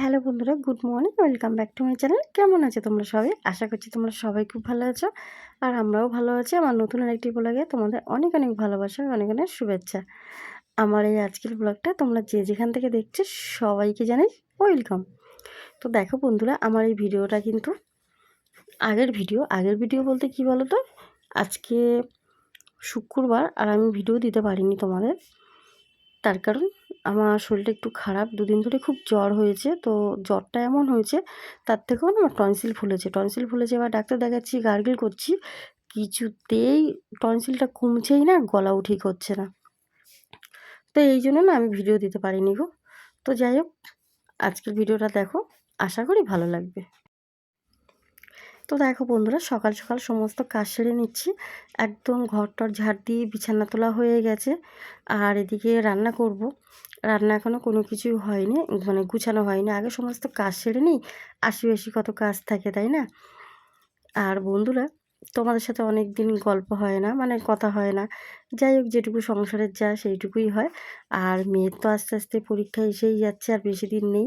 Hello বন্ধুরা, good morning, welcome back to my channel. কেমন আছে তোমরা সবাই? আশা করছি তোমরা সবাই খুব ভালো আছো, আর আমরাও ভালো আছি। আমার নতুন আরেকটি ব্লগে তোমাদের অনেক অনেক ভালোবাসা, অনেক অনেক শুভেচ্ছা। আমার এই আজকের ব্লগটা তোমরা যে যেখান থেকে দেখছ সবাইকে জানাই ওয়েলকাম। তো দেখো বন্ধুরা, আমার এই ভিডিওটা কিন্তু আগের ভিডিও। আগের ভিডিও বলতে কি বলো তো আজকে শুক্রবার, আর আমি ভিডিও দিতে পারিনি তোমাদের। তার কারণ আমার শরীরটা একটু খারাপ, দুদিন ধরে খুব জ্বর হয়েছে। তো জ্বরটা এমন হয়েছে, তার থেকেও না আমার টনসিল ফুলেছে। টনসিল ফুলেছে, এবার ডাক্তার দেখাচ্ছি, গার্গেল করছি। কিছুতেই টনসিলটা কমছেই না, গলাও ঠিক হচ্ছে না। তো এই জন্য না আমি ভিডিও দিতে পারিনি গো। তো যাই হোক, আজকের ভিডিওটা দেখো, আশা করি ভালো লাগবে। তো দেখো বন্ধুরা, সকাল সকাল সমস্ত কাজ সেরে নিচ্ছি। একদম ঘরটর ঝাড় দিয়ে বিছানা তোলা হয়ে গেছে। আর এদিকে রান্না করব। রান্না এখনও কোনো কিছুই হয়নি মানে গুছানো হয়নি। আগে সমস্ত কাজ সেরে নিই, আশি কত কাজ থাকে, তাই না? আর বন্ধুরা, তোমাদের সাথে অনেক দিন গল্প হয় না মানে কথা হয় না। যাই হোক, যেটুকু সংসারের যা সেইটুকুই হয়। আর মেয়ের তো আস্তে আস্তে পরীক্ষা এসেই যাচ্ছে, আর বেশি দিন নেই।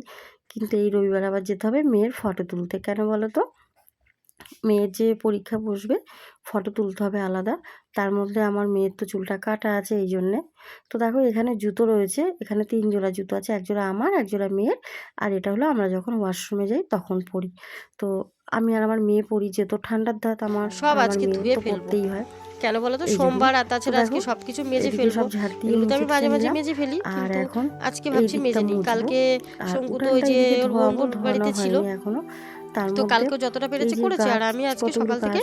কিন্তু এই রবিবার আবার যেতে হবে, মেয়ের ফটো তুলতে। কেন বলো তো? মেয়ের যে পরীক্ষা বসবে ফটো তুলতে হবে আলাদা। তার মধ্যে আমার মেয়ের তো চুলটা কাটা আছে এই জন্যে। তো দেখো এখানে জুতো রয়েছে এখানে তিন জোড়া জুতো আছে এক জোড়া আমার এক জোড়া মেয়ের। আর এটা হলো আমরা যখন ওয়াশরুমে যাই তখন পরি। তো আমি আর আমার মেয়ে পরি তো ঠান্ডার ধাত আমার সব আজকে ধুয়ে ফেলতেই হয়। কেন বলো তো? সোমবার আর তাছাড়া আজকে সবকিছু মেজে ফেলব। এগুলো তো আমি মাঝে মাঝে মেজে ফেলি আর এখন আজকে ভাবছি মেজে নিই কালকে শঙ্কু তো ওই যে ওর বাড়িতে ছিল। এখনও। তো কালকে যতটা করেছি আর আমি আজকে সকাল থেকে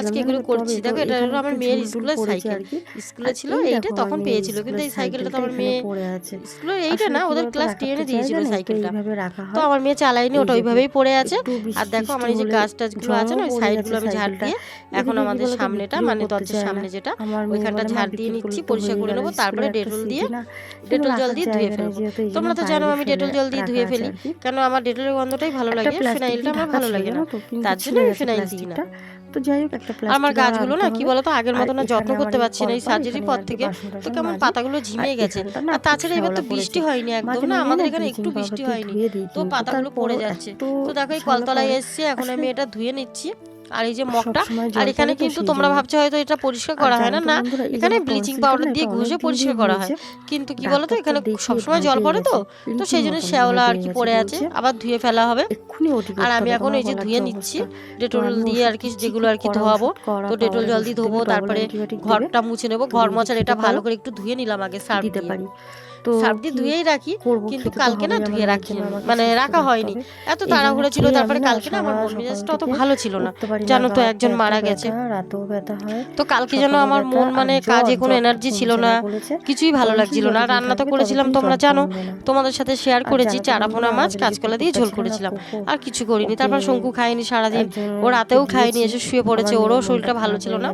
আজকে এগুলো করছি। দেখো এটা হলো আমার মেয়ের স্কুলের সাইকেল। স্কুলে ছিল এইটা তখন পেয়েছিল কিন্তু এই সাইকেলটা তো আমার মেয়ে স্কুলের এইটা না ওদের ক্লাস টেনে দিয়েছিল সাইকেলটা। তো আমার মেয়ে চালায়নি ওটা ওইভাবেই পড়ে আছে। আর দেখো আমার এই যে গাছ টাছগুলো আছে না ওই সাইডগুলো আমি ঝাড় দিয়ে এখন আমাদের সামনেটা মানে দরজার সামনে যেটা ওইখানটা ঝাড় দিয়ে নিচ্ছি পরিষ্কার করে নেব তারপরে ডেটল দিয়ে ডেটল জল দিয়ে ধুয়ে ফেলব তোমরা তো জানো আমি ডেটল জল দিয়ে ধুয়ে ফেলি কেন আমার ডেটলের গন্ধটাই ভালো লাগে ফিনাইলটা আমার ভালো লাগে না। তার জন্য আমি ফিনাইল দিই না। তো যাই হোক একটা আমার গাছগুলো না কি বলতো? আগের মতো না যত্ন করতে পারছি না। এই সার্জারি পর থেকে তো কেমন পাতাগুলো ঝিমিয়ে গেছে। আর তাছাড়া এবার তো বৃষ্টি হয়নি একদম না? আমাদের এখানে একটু বৃষ্টি হয়নি। তো পাতাগুলো পড়ে যাচ্ছে। তো দেখো এই কলতলায় এসছে এখন আমি এটা ধুয়ে নিচ্ছি। আর এই যে মগটা আর এখানে কিন্তু তোমরা ভাবছ হয়তো এটা পরিষ্কার করা হয় না না। এখানে ব্লিচিং পাউডার দিয়ে ঘষে পরিষ্কার করা হয়। কিন্তু কি বলতো? এখানে সবসময় জল পড়ে তো তো সেই জন্য শ্যাওলা আর কি পড়ে আছে আবার ধুয়ে ফেলা হবে। আর আমি এখন এই যে ধুয়ে নিচ্ছি ডেটল দিয়ে আর কি যেগুলো আর কি ধোয়াবো তো ডেটল জল দিয়ে ধোবো তারপরে ঘরটা মুছে নেব ঘর মশার এটা ভালো করে একটু ধুয়ে নিলাম আগে সার দিতে পারি। রাখি কিন্তু কালকে না ধুয়ে রাখি মানে রাখা হয়নি। এত তাড়াহুড়ো ছিল তারপরে কালকে না আমার মন মেজাজটা অত ভালো ছিল না। জানো তো একজন মারা গেছে। তো কালকে যেন আমার মন মানে কাজে কোনো এনার্জি ছিল না কিছুই ভালো লাগছিল না। রান্না তো করেছিলাম তোমরা জানো তোমাদের সাথে শেয়ার করেছি চারাপোনা মাছ কাঁচকলা দিয়ে ঝোল করেছিলাম। আর কিছু করিনি তারপর শঙ্কু খায়নি সারাদিন ও রাতেও খায়নি এসে শুয়ে পড়েছে ওরও শরীরটা ভালো ছিল না।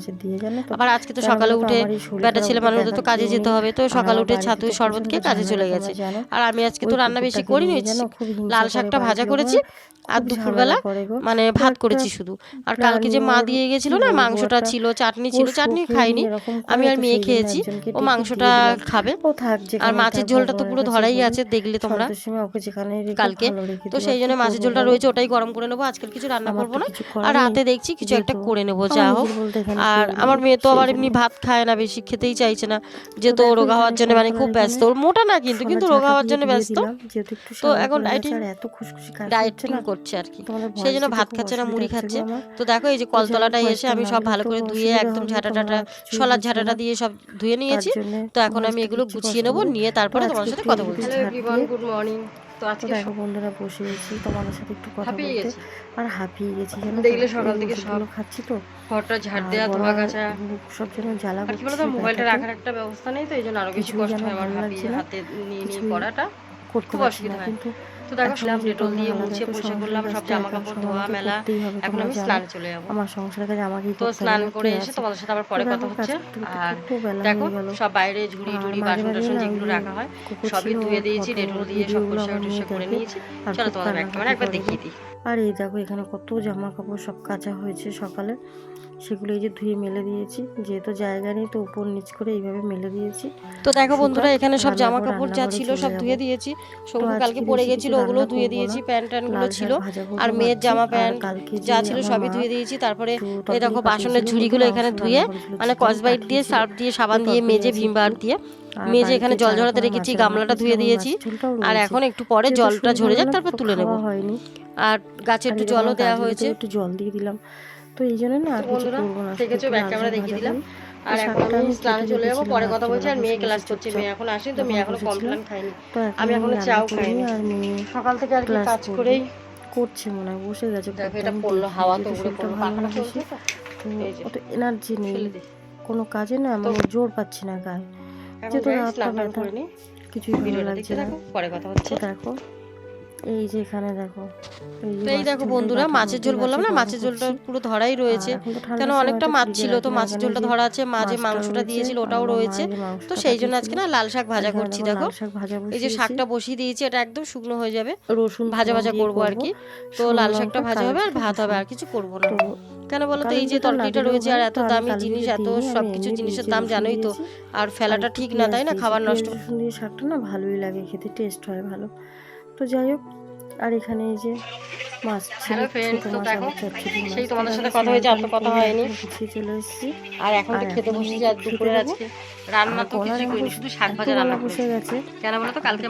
আবার আজকে তো। সকালে উঠে বেটা ছেলে মানুষদের তো কাজে যেতে হবে তো সকালে উঠে ছাতু শরবত দিয়ে কাজে চলে গেছে। আর আমি আজকে তো রান্না বেশি করি নিয়েছি লাল শাকটা ভাজা করেছি আর দুপুরবেলা মানে ভাত করেছি শুধু। আর কালকে যে মা দিয়ে গেছিল না মাংসটা ছিল চাটনি ছিল চাটনি খাইনি। আমি আর মেয়ে খেয়েছি ও মাংসটা খাবে। আর মাছের ঝোলটা তো পুরো ধরাই আছে দেখলে তোমরা। কালকে তো সেই জন্য মাছের ঝোলটা রয়েছে ওটাই গরম করে নেব আজকাল কিছু রান্না করব না। আর রাতে দেখছি কিছু একটা করে নেব যা হোক। আর আমার মেয়ে তো আবার এমনি ভাত খায় না বেশি খেতেই চাইছে না যেহেতু রোগা হওয়ার জন্য মানে খুব ব্যস্ত ওর মোটা না কিন্তু কিন্তু রোগা হওয়ার জন্য ব্যস্ত। তো এখন ডায়েটিং ডায়েটিং করছে আর কি। সেই জন্য ভাত খাচ্ছে না মুড়ি খাচ্ছে। তো দেখো এই যে কলতলাটা এসে আমি সব ভালো করে ধুয়ে একদম ঝাঁটা সলার শলার ঝাঁটাটা দিয়ে সব ধুয়ে নিয়েছি। তো এখন আমি এগুলো গুছিয়ে নেব নিয়ে তারপরে তোমার সাথে কথা বলছি। গুড মর্নিং তো আজকে দেখো বন্ধুরা বসে গেছি তোমাদের সাথে একটু কথা বলতে। আর হাঁপিয়ে গেছি যেন দেখলে সকাল থেকে সব খাচ্ছি তো। হটা ঝাড় দেয়া ধোয়া কাচা সব যেন জ্বালা করছে কি বলতো মোবাইলটা রাখার একটা ব্যবস্থা নেই তো এই জন্য আরও কিছু কষ্ট হয় আমার হাতে নিয়ে নিয়ে পড়াটা। খুব অসুবিধা হয়। তো সব ডেটল দিয়ে মুছে করলাম সব জামা কাপড় ধোয়া মেলা। এখন আমি চলে আমার কাজ তো স্নান করে এসে তোমাদের সাথে আবার পরে কথা হচ্ছে। আর দেখো সব বাইরে ঝুড়ি টুড়ি বাসন টাসন যেগুলো রাখা হয় সবই ধুয়ে দিয়েছি ডেটল দিয়ে সব করে নিয়েছি। চলো তোমাদের একবার দেখিয়ে দিই। আর এই দেখো এখানে কত জামা কাপড় সব কাঁচা হয়েছে সকালে। সেগুলো এই যে ধুয়ে মেলে দিয়েছি। যেহেতু জায়গা নেই তো উপর নিচ করে এইভাবে মেলে দিয়েছি। তো দেখো বন্ধুরা এখানে সব জামা কাপড় যা ছিল সব ধুয়ে দিয়েছি। সঙ্গু কালকে পরে গেছিল ওগুলো ধুয়ে দিয়েছি প্যান্ট ট্যান্টগুলো ছিল। আর মেয়ের জামা প্যান্ট যা ছিল সবই ধুয়ে দিয়েছি। তারপরে এই দেখো বাসনের ঝুড়িগুলো এখানে ধুয়ে মানে কসবাইট দিয়ে সার্ফ দিয়ে সাবান দিয়ে মেজে ভিমবার দিয়ে মেজে এখানে জল ঝরাতে রেখেছি গামলাটা ধুয়ে দিয়েছি। আর এখন একটু পরে জলটা ঝরে যাক তারপর তুলে নেব। আর গাছে একটু জলও দেওয়া হয়েছে। একটু জল দিয়ে দিলাম। তো এই জন্য না কিছু করব না ঠিক আছে ব্যাক ক্যামেরা দেখিয়ে দিলাম। আর এখন আমি স্নানে চলে যাব পরে কথা বলছি আর মেয়ে ক্লাস করছে মেয়ে এখন আসেনি তো মেয়ে এখনও কমপ্লেন খাইনি আমি এখনও চাও খাইনি। সকাল থেকে আর কাজ করেই করছে মনে হয় বসে গেছে দেখো এটা পড়ল হাওয়া তো উড়ে পড়ল পাখাটা চলছে। তো অত এনার্জি নেই। কোনো কাজে না আমি মানে জোর পাচ্ছি না গায়ে। যেহেতু রাত কিছু ভিডিও লাগছে না। পরে কথা হচ্ছে। আচ্ছা, দেখো। এই যে এখানে দেখো। এই দেখো বন্ধুরা মাছের ঝোল বললাম না মাছের ঝোলটা পুরো ধরাই রয়েছে। কেন অনেকটা মাছ ছিল তো মাছের ঝোলটা ধরা আছে মাঝে মাংসটা দিয়েছিল ওটাও রয়েছে। তো সেই জন্য আজকে না লাল শাক ভাজা করছি দেখো এই যে শাকটা বসিয়ে দিয়েছি এটা একদম শুকনো হয়ে যাবে। রসুন ভাজা ভাজা করব আর কি। তো লাল শাকটা ভাজা হবে আর ভাত হবে আর কিছু করব না। কেন বলো তো এই যে তরকারিটা রয়েছে আর এত দামি জিনিস এত সবকিছু জিনিসের দাম জানোই তো। আর ফেলাটা ঠিক না তাই না? খাবার নষ্ট। শাকটা না ভালোই লাগে। খেতে টেস্ট হয় ভালো তো যাই হোক আর এখানে এই যে মাছ সাথে কথা হয়নি। এসেছি। আর এখন খেতে বসেছি শাক ভাজা তো কালকে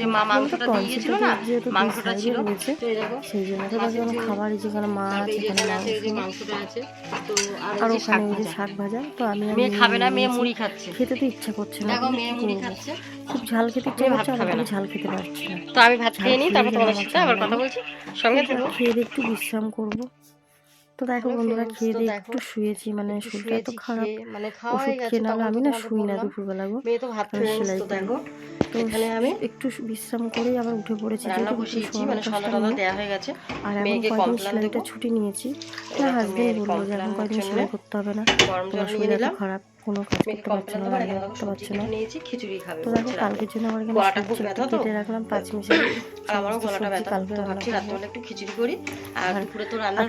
যে মা মাংসটা মাংসটা ছিল সেই জন্য খাবার যেখানে মাংসটা আছে আর ওখানে শাক ভাজা। তো আমি খাবে না মেয়ে মুড়ি খাচ্ছে। খেতে তো ইচ্ছা করছে না খুব ঝাল খেতে আমি ঝাল খেতে পারছি না। তো আমি ভাত খেয়ে নিই তারপর সাথে আবার কথা বলছি সঙ্গে থাকো। খেয়ে একটু বিশ্রাম করব। তো দেখো বন্ধুরা খেয়ে দিয়ে একটু হ্যাঁ, শুয়েছি মানে শরীরটা খারাপ মানে খাওয়া হয়ে গেছে আমি না শুই না দুপুরবেলা গো। মেয়ে তো ভাত খেয়ে দেখো। এখানে আমি একটু বিশ্রাম করে আবার উঠে পড়েছি রান্না বসিয়েছি মানে সন্ধ্যাটা দেওয়া হয়ে গেছে। আর মেয়েকে কমপ্লেন দেবো। ছুটি নিয়েছি। হাজবেন্ড যে করতে হবে না। তোমার খারাপ। কোনো কাজ করতে পারছে না রান্না করতে পারছে না। নিয়েছি খিচুড়ি খাবে তো দেখো কালকের জন্য আমার কিন্তু গলাটা খুব ব্যথা তো কেটে রাখলাম পাঁচ মিনিট আর আমারও গলাটা ব্যথা কালকে রাতে রাত্রে একটু খিচুড়ি করি। আর দুপুরে তো রান্না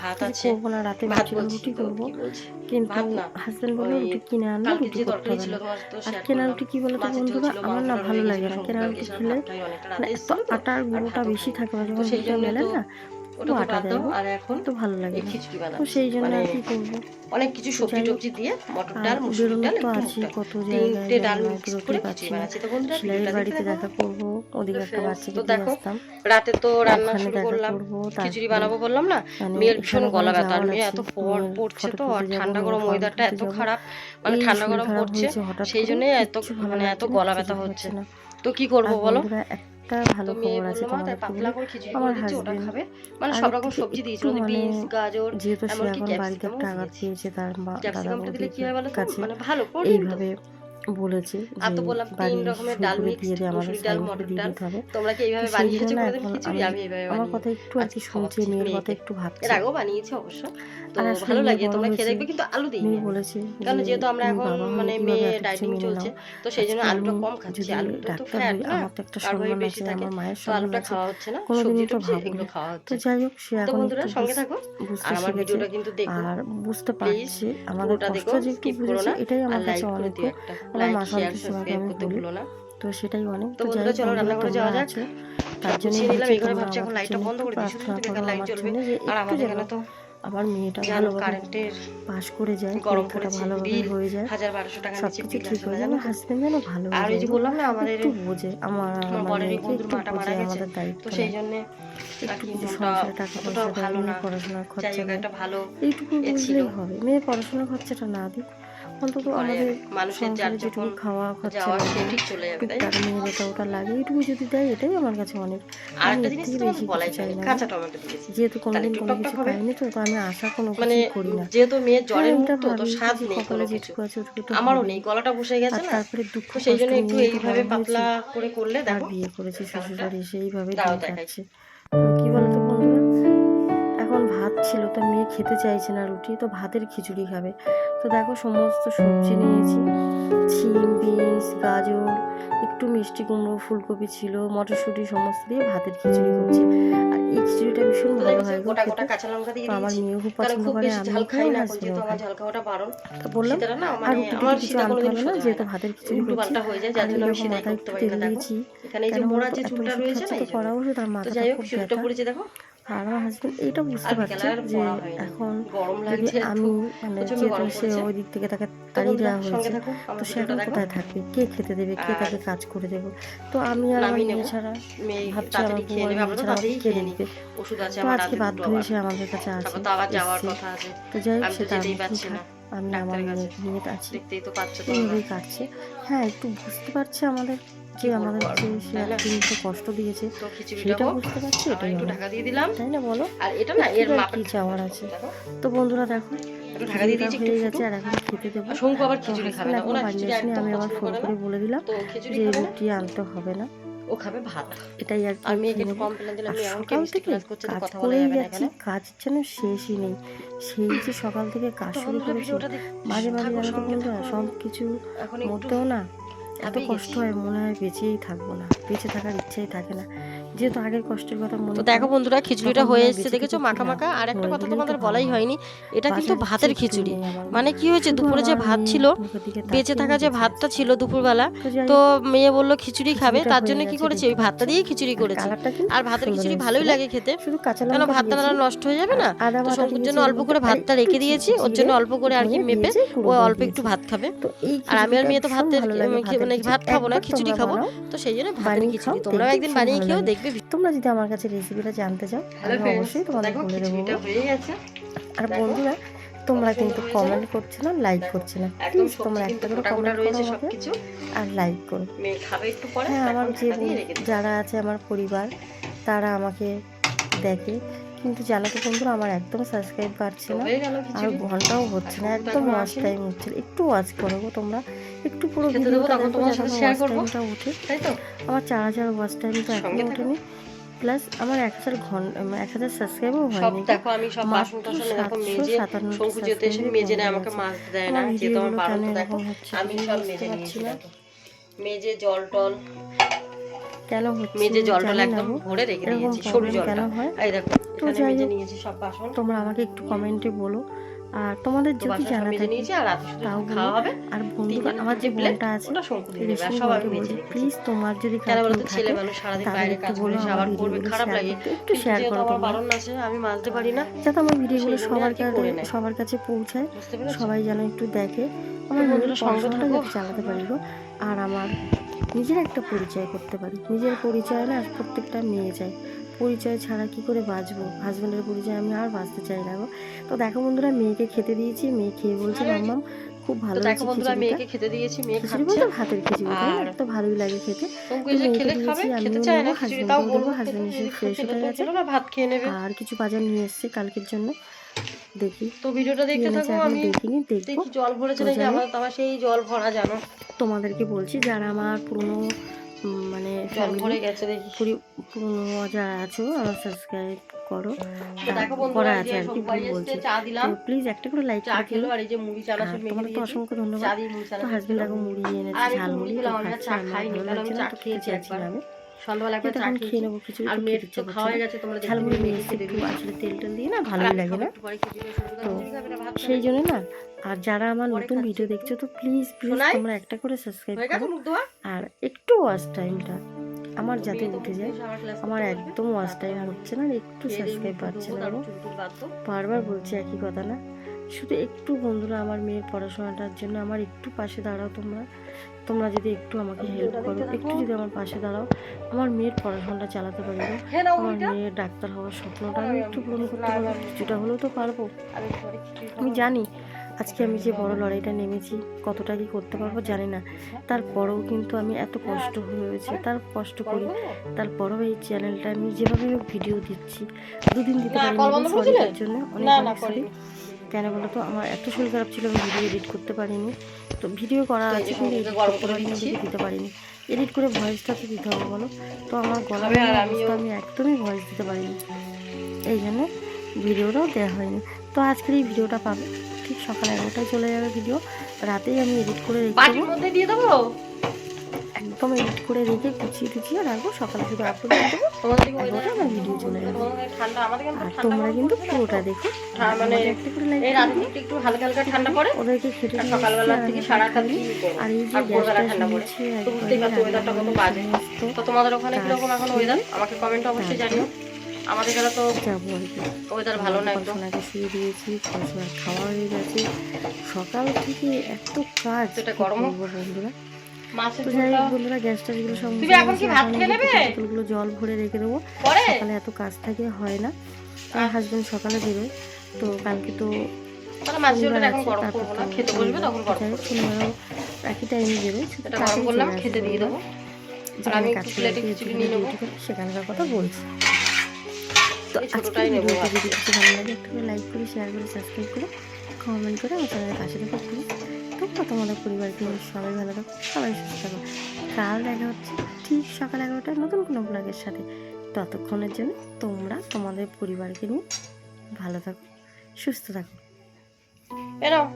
ভাত আছে। করব রাতে ভাত করব রুটি করব। কিন্তু হাজবেন্ড বলে রুটি কিনে আনলে রুটি করতে হবে না। আর কেনা রুটি কি বলো তো বন্ধুরা? আমার না ভালো লাগে না। কেনা রুটি খেলে এত আটার গুঁড়োটা বেশি থাকে যখন রুটি মেলে না ওটা আর এখন তো ভালো লাগে খিচুড়ি বানাবো সেই জন্য মানে কি করব? অনেক কিছু সবজি টবজি দিয়ে মটর ডাল মুসুর ডাল আছে কত তিনটে ডাল মিক্স করে খিচুড়ি বানাচ্ছি। তো বন্ধুরা বাড়িতে দেখা ওদিকে একটা তো দেখো রাতে তো রান্না শুরু করলাম। খিচুড়ি বানাবো বললাম না মেয়ের ভীষণ গলা ব্যথা মেয়ে এত পড় পড়ছে তো আর ঠান্ডা গরম ওয়েদারটা এত খারাপ মানে ঠান্ডা গরম পড়ছে সেই জন্যই এত মানে এত গলা ব্যথা হচ্ছে। না। তো কি করব বলো? একটা ভালো খবর আছে তোমাদের আমার হাজবেন্ড মানে সব রকম সবজি দিয়েছিল মানে বিনস গাজর যেহেতু সে এখন বাড়িতে টাকা পেয়েছে তার দাদা বৌদির কাছে এইভাবে বলেছি আর তো বললাম তিন রকমের ডাল মিক্স দিয়ে আমার ডাল মটর ডাল তোমরা কি এইভাবে বানিয়েছো কোনোদিন কিছু আমি এইভাবে আমার কথা একটু আজকে কি শুনছি মেয়ের কথা একটু ভাবছি। এর আগেও বানিয়েছি অবশ্য। তো ভালো লাগে তোমরা খেয়ে দেখবে কিন্তু আলু দিই বলেছি কারণ যেহেতু আমরা এখন মানে মেয়ে ডাইটিং চলছে তো সেই জন্য আলুটা কম খাচ্ছি। আলু তো ফ্যাট হ্যাঁ, আমার তো একটা সম্মান আমার মায়ের তো আলুটা খাওয়া হচ্ছে না সবজি তো এগুলো খাওয়া হচ্ছে। তো যাই হোক সে এখন তো বন্ধুরা সঙ্গে থাকো। আর আমার ভিডিওটা কিন্তু দেখো। আর বুঝতে পারছি। আমাদের কষ্ট যে কি বুঝছি এটাই আমার কাছে অনেক একটা লাইক শেয়ার না? তো সেটাই অনেক তো বন্ধুরা চলো যাওয়া যাক। তার জন্য এই ঘরে ভাবছি এখন লাইটটা বন্ধ করে দিই শুধু থেকে লাইট জ্বলবে আর এখানে তো মেয়েটা ভালো কারেন্টের করে যায় গরম হয়ে যায়। হাজার বারোশো টাকা নিচে ঠিক হয়ে যায়। হাজবেন্ড যেন ভালো আর ওই যে বললাম না আমাদের একটু বোঝে আমার মানে বন্ধুর মাটা মারা গেছে। তো সেই জন্য ভালো না। খরচা একটা ভালো এইটুকু বুঝলেই হবে মেয়ে পড়াশোনা খরচাটা না দিক অন্তত আমাদের মানুষের যার যেটুকু খাওয়া খরচা ঠিক চলে যাবে এটা ওটা লাগে এইটুকু যদি দেয় এটাই আমার কাছে অনেক আর আমি এর থেকে বেশি চাই না। কাঁচা যেহেতু কোনোদিন কোনো কিছু পাইনি তো আমি আশা কোনো মানে কিছুই করি না। যেহেতু মেয়ের জ্বরের হ্যাঁ, মুক্ত তো স্বাদ নেই কোনো কিছু আমারও নেই গলাটা বসে গেছে না? তারপরে দুঃখ সেই জন্য একটু এইভাবে পাতলা করে করলে দেখো। বিয়ে করেছি শ্বশুর বাড়ি সেইভাবে তো কি বলতো? ছিল তো মেয়ে খেতে চাইছে না রুটি তো ভাতের খিচুড়ি খাবে। তো দেখো সমস্ত সবজি নিয়েছি। ছিম বিনস গাজর একটু মিষ্টি কুমড়ো ফুলকপি ছিল মটরশুঁটি সমস্ত দিয়ে ভাতের খিচুড়ি করছি। আর এই খিচুড়িটা ভীষণ ভালো হয় আমার মেয়েও খুব পছন্দ করে আমি খাই না তো বললাম মানে আর মানে আমার কিছু আনতে হবে না যেহেতু ভাতের খিচুড়ি করছি আমি সেটা মাথায় পারি না দেখো। এখানে এই যে মোড়া যে চুলটা রয়েছে না করা হলো তার মাথা খুব ব্যথা। পড়েছে দেখো। আর আমার এইটা বুঝতে পারছে যে এখন যদি আমি মানে যেহেতু সে ওই দিক থেকে তাকে তাড়িয়ে দেওয়া হয়েছে। তো সে এখন কোথায় থাকবে? কে খেতে দেবে? কে তাকে কাজ করে দেবে? তো আমি আর আমি ছাড়া ভাবছি আমার বউ ছাড়া কে তো আজকে বাধ্য হয়ে সে আমাদের কাছে আসে তো যাই হোক সেটা আমি আমি আমার এইভাবেই কাটছে। হ্যাঁ একটু বুঝতে পারছে আমাদের। যে আমাদের যে সে কষ্ট দিয়েছে সেটা বুঝতে পারছি? একটু ঢাকা দিয়ে দিলাম। তাই না বলো? আর এটা না এর মাপ কি চাওয়ার আছে? তো বন্ধুরা দেখো এখন ফোন করে বলে দিলাম যে আনতে হবে না। এটাই আর আমি কাজ যেন শেষই নেই। সেই যে সকাল থেকে কাজ শুরু করেছি মাঝে মাঝে আমি সব কিছু মধ্যেও না এত কষ্ট হয় মনে হয় বেঁচেই থাকব না। বেঁচে থাকার ইচ্ছেই থাকে না। যেহেতু আগের কষ্টের কথা মনে দেখো বন্ধুরা খিচুড়িটা হয়ে এসেছে দেখেছ? মাখা মাখা আর একটা কথা তোমাদের বলাই হয়নি। এটা কিন্তু ভাতের খিচুড়ি মানে কি হয়েছে? দুপুরে যে ভাত ছিল বেঁচে থাকা যে ভাতটা ছিল দুপুরবেলা তো মেয়ে বলল খিচুড়ি খাবে? তার জন্য কি করেছে? ওই ভাতটা দিয়ে খিচুড়ি করেছে। আর ভাতের খিচুড়ি ভালোই লাগে খেতে। কেন ভাতটা তারা নষ্ট হয়ে যাবে না? তো শঙ্কুর জন্য অল্প করে ভাতটা রেখে দিয়েছি ওর জন্য অল্প করে আর কি মেপে ও অল্প একটু ভাত খাবে। আর আমি আর মেয়ে তো মানে ভাতের মানে ভাত খাব না খিচুড়ি খাব তো সেই জন্য ভাত বানিয়ে খাও তোমরাও একদিন বানিয়ে খেও দেখবে তোমরা যদি আমার কাছে রেসিপিটা জানতে চাও আমি অবশ্যই তোমাদের বলে দেবো। আর বন্ধুরা তোমরা কিন্তু কমেন্ট করছ না লাইক করছ না। প্লিজ তোমরা একটা করে কমেন্ট করো আমাকে আর লাইক করো। হ্যাঁ আমার যে যারা আছে আমার পরিবার তারা আমাকে দেখে কিন্তু জ্বালাতে তো বন্ধুরা আমার একদম সাবস্ক্রাইব বাড়ছে না। আর ঘন্টাও হচ্ছে না একদম ওয়াচ টাইম উঠছে। একটু ওয়াচ করব তোমরা। একটু পুরো ভিডিওটা উঠে। আমার চার হাজার ওয়াচ টাইম তো এখনও উঠেনি। প্লাস আমার এক হাজার ঘণ্টা মানে এক হাজার সাবস্ক্রাইবও হয়নি দেখো আমি সব বাসন টাসন এরকম মেজে শঙ্কু যেতে এসে মেজে না আমাকে মাছ দেয় না যেহেতু আমার বারোটা দেখো আমি সব মেজে নিয়েছি মেজে জল টল কেন হচ্ছে মেজে জলটা একদম ভরে রেখে দিয়েছি সরু জলটা। এই দেখো নিয়েছি সব বাসন। তোমরা আমাকে একটু কমেন্টে বলো। আর তোমাদের যদি জানা থাকে তাও খাওয়া হবে। আর আমার যে বোনটা আছে সবাই বলছি প্লিজ তোমার যদি ছেলে মানুষ সারাদিন বাইরে কাজ করে আবার করবে খারাপ লাগে। একটু শেয়ার করো বারণ আছে আমি মানতে পারি না। যাতে আমার ভিডিওগুলো সবার কাছে সবার কাছে পৌঁছায় সবাই যেন একটু দেখে। আমার বন্ধুরা সংসারটা যাতে চালাতে পারি আর আমার নিজের একটা পরিচয় করতে পারি। নিজের পরিচয় না প্রত্যেকটা মেয়ে যায় পরিচয় ছাড়া কি করে বাঁচবো? হাজব্যান্ডের পরিচয় আমি আর বাঁচতে চাই না গো। তো দেখো বন্ধুরা মেয়েকে খেতে দিয়েছি মেয়ে খেয়ে বলছে মাম্মাম খুব ভালো দেখো বন্ধুরা মেয়েকে খেতে দিয়েছি মেয়ে খাচ্ছে। বলতে ভাতের খিচুড়ি আর তো ভালোই লাগে খেতে। মেয়েকে খেলে খাবে খেতে চায় না খিচুড়ি তাও বলব হাজব্যান্ড এসে ফ্রেশ হয়ে গেছে ভাত খেয়ে নেবে। আর কিছু বাজার নিয়ে এসেছি কালকের জন্য। দেখি। তো ভিডিওটা দেখতে থাকো আমি দেখিনি দেখব। জল ভরেছে নাকি আমার তো সেই জল ভরা জানো? তোমাদেরকে বলছি যারা আমার পুরনো মানে আছো সাবস্ক্রাইব করো। হ্যাঁ, করা আছে আর কি প্লিজ একটা করে লাইক হ্যাঁ, অসংখ্য ধন্যবাদ। মুড়ি এনেছে ঝাল আমি। খেয়ে নেব কিছু আর সেই জন্য না আর যারা আমার নতুন ভিডিও দেখছ তো প্লিজ প্লিজ তোমরা একটা করে সাবস্ক্রাইব করো। আর একটু ওয়াচ টাইমটা আমার যাতে উঠে যায়। আমার একদম ওয়াচ টাইম হচ্ছে না একটু সাবস্ক্রাইব পাচ্ছে না বারবার বলছি একই কথা না। শুধু একটু বন্ধুরা আমার মেয়ের পড়াশোনাটার জন্য আমার একটু পাশে দাঁড়াও তোমরা। তোমরা যদি একটু আমাকে হেল্প করো একটু যদি আমার পাশে দাঁড়াও আমার মেয়ের পড়াশোনাটা চালাতে পারব। আমার মেয়ের ডাক্তার হওয়ার স্বপ্নটা আমি একটু পূরণ করতে পারব কিছুটা হলেও তো পারব। আমি জানি আজকে আমি যে বড় লড়াইটা নেমেছি কতটা কি করতে পারব জানি না। তারপরেও কিন্তু আমি এত কষ্ট হয়েছে তার কষ্ট করি। তারপরেও এই চ্যানেলটা আমি যেভাবে ভিডিও দিচ্ছি দুদিন দিতে পারি জন্য অনেক অনেক কেন বলো তো? আমার এত শরীর খারাপ ছিল আমি ভিডিও এডিট করতে পারিনি। তো ভিডিও করা আছে কিন্তু এডিট করতে পারিনি। ওদিকে দিতে পারিনি। এডিট করে ভয়েসটা তো দিতে হবে বলো। তো আমার অবস্থা আমি একদমই ভয়েস দিতে পারিনি। এই জন্য ভিডিওটাও দেওয়া হয়নি। তো আজকের এই ভিডিওটা পাবে। ঠিক সকাল এগারোটায় চলে যাবে ভিডিও রাতেই আমি এডিট করে রেখে দিয়ে দেবো? একদম এডিট করে রেখে গুছিয়ে টুচিয়ে রাখব সকালে শুধু আপলোড করে দেবো আমার ভিডিও চলে যাবে আর তোমরা কিন্তু। পুরোটা দেখো হ্যাঁ, মানে করে। একটু হালকা হালকা ঠান্ডা পড়ে ওদেরকে খেতে সকালবেলা থেকে আর সারা খালি। রাত কি করব? আর এই যে গ্যাসটা ঠান্ডা পড়ে। তো বুঝতেই পারছ ওয়েদারটা কত বাজে তো তোমাদের ওখানে কীরকম এখন ওয়েদার আমাকে কমেন্টে অবশ্যই জানিও আমাদের তো যাব আর কি ওয়েদার ভালো না একদম পড়াশোনাকে শুয়ে দিয়েছি পড়াশোনা খাওয়া হয়ে গেছে সকাল থেকে এত কাজ সেটা গরমও। বন্ধুরা তো যাই ঝোলটা হোক বন্ধুরা গ্যাস টাসগুলো সব তুমি এখন কি ভাত খেয়ে নেবে? বোতলগুলো জল ভরে রেখে দেবো। সকালে এত কাজ থাকে হয় না। আমার হাজবেন্ড সকালে বেরোয় তো কালকে তো শনিবারও একই টাইমে বেরোয় খেতে দিয়ে দেবো। যেখানে কাজ আর সেখানকার কথা বলছি। তো এই আজকে। ভিডিওটা যদি কিছু ভালো লাগে একটু লাইক করে শেয়ার করে সাবস্ক্রাইব করে কমেন্ট করে আমার চ্যানেলের পাশে দেখো প্লিজ তোমরা তোমাদের পরিবারকে সবাই ভালো থাকো, সবাই সুস্থ থাকো। কাল দেখা হচ্ছে ঠিক সকাল এগারোটা নতুন কোনো ব্লগের সাথে। ততক্ষণের জন্য তোমরা তোমাদের পরিবারকে নিয়ে ভালো থাকো, সুস্থ থাকো। এরম